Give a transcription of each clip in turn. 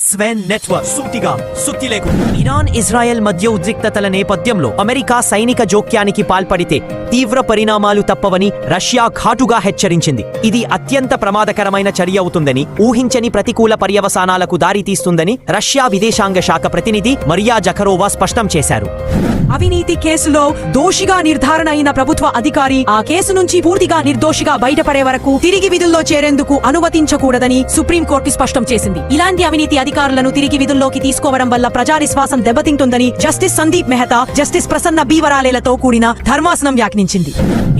స్వెన్ network సూటిగా సుత్తి లేకుండా ఇరాన్ ఇజ్రాయెల్ మధ్య ఉద్రిక్తతల నేపథ్యంలో అమెరికా సైనిక జోక్యానికి పాల్పడితే తీవ్ర పరిణామాలు తప్పవని రష్యా ఘాటుగా హెచ్చరించింది. ఇది అత్యంత ప్రమాదకరమైన చర్య అవుతుందని ఊహించని ప్రతికూల పర్యవసానాలకు దారితీస్తుందని రష్యా విదేశాంగ శాఖ ప్రతినిధి మరియా జఖరోవా స్పష్టం చేశారు. అవినీతి కేసులో దోషిగా నిర్ధారణ అయిన ప్రభుత్వ అధికారి ఆ కేసు నుంచి పూర్తిగా నిర్దోషిగా బయటపడే వరకు తిరిగి విధుల్లో చేరేందుకు అనుమతించకూడదని సుప్రీంకోర్టు స్పష్టం చేసింది. ఇలాంటి అవినీతి అధికారులను తిరిగి విధుల్లోకి తీసుకోవడం వల్ల ప్రజా విశ్వాసం దెబ్బతింటుందని జస్టిస్ సందీప్ మెహతా జస్టిస్ ప్రసన్న బీవరాలేలతో కూడిన ధర్మాసనం వ్యాఖ్యానించింది.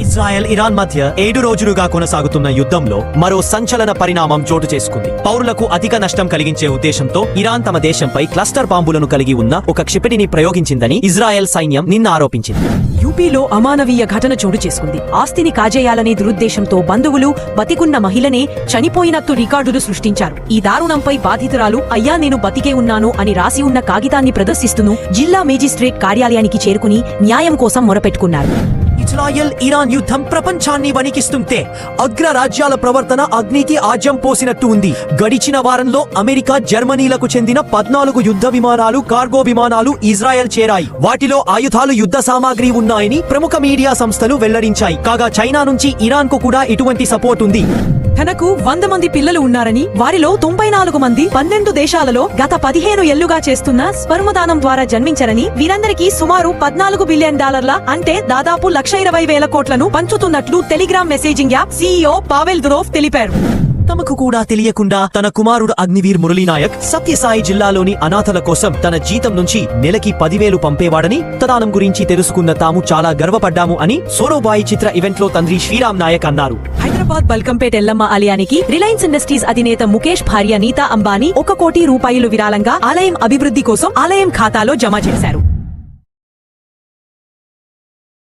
ఇజ్రాయెల్ ఇరాన్ మధ్య ఏడు రోజులుగా కొనసాగుతున్న యుద్ధంలో మరో సంచలన పరిణామం చోటు చేసుకుంది. పౌరులకు అధిక నష్టం కలిగించే ఉద్దేశంతో ఇరాన్ తమ దేశంపై క్లస్టర్ బాంబులను కలిగి ఉన్న ఒక క్షిపణిని ప్రయోగించిందని ఇజ్రాయెల్ సైన్యం నిన్న ఆరోపించింది యూపీలో అమానవీయ ఘటన చోటు చేసుకుంది. ఆస్తిని కాజేయాలనే దురుద్దేశంతో బంధువులు బతికున్న మహిళనే చనిపోయినట్టు రికార్డులు సృష్టించారు. ఈ దారుణంపై బాధితురాలు అయ్యా నేను బతికే ఉన్నాను అని రాసి ఉన్న కాగితాన్ని ప్రదర్శిస్తూను జిల్లా మేజిస్ట్రేట్ కార్యాలయానికి చేరుకుని న్యాయం కోసం మొరపెట్టుకున్నారు. ఇజ్రాయెల్ ఇరాన్ యుద్ధం ప్రపంచాన్ని వణికిస్తుంటే అగ్రరాజ్యాల ప్రవర్తన అగ్నికి ఆజ్యం పోసినట్టు ఉంది. గడిచిన వారంలో అమెరికా జర్మనీలకు చెందిన పద్నాలుగు యుద్ధ విమానాలు కార్గో విమానాలు ఇజ్రాయెల్ చేరాయి. వాటిలో ఆయుధాలు యుద్ధ సామాగ్రి ఉన్నాయని ప్రముఖ మీడియా సంస్థలు వెల్లడించాయి. కాగా చైనా నుంచి ఇరాన్కు కూడా ఇటువంటి సపోర్ట్ ఉంది. తనకు వంద మంది పిల్లలు ఉన్నారని వారిలో తొంభై నాలుగు మంది పన్నెండు దేశాలలో గత పదిహేను ఏళ్ళుగా చేస్తున్న స్పర్మదానం ద్వారా జన్మించరని వీరందరికీ సుమారు పద్నాలుగు బిలియన్ డాలర్ల అంటే దాదాపు లక్ష ఇరవై వేల కోట్లను పంచుతున్నట్లు Telegram messaging app CEO Pavel Durov తెలిపారు. తమకు కూడా తెలియకుండా తన కుమారుడు అగ్నివీర్ మురళీనాయక్ సత్యసాయి జిల్లాలోని అనాథల కోసం తన జీతం నుంచి నెలకి పదివేలు పంపేవాడని తదానం గురించి తెలుసుకున్న తాము చాలా గర్వపడ్డాము అని సోరోబాయి చిత్ర ఈవెంట్లో తండ్రి శ్రీరామ్ నాయక్ అన్నారు. హైదరాబాద్ బల్కంపేట్ ఎల్లమ్మ ఆలయానికి రిలయన్స్ ఇండస్ట్రీస్ అధినేత ముఖేష్ భార్య నీతా అంబానీ ఒక కోటి రూపాయలు విరాళంగా ఆలయం అభివృద్ధి కోసం ఆలయం ఖాతాలో జమ చేశారు.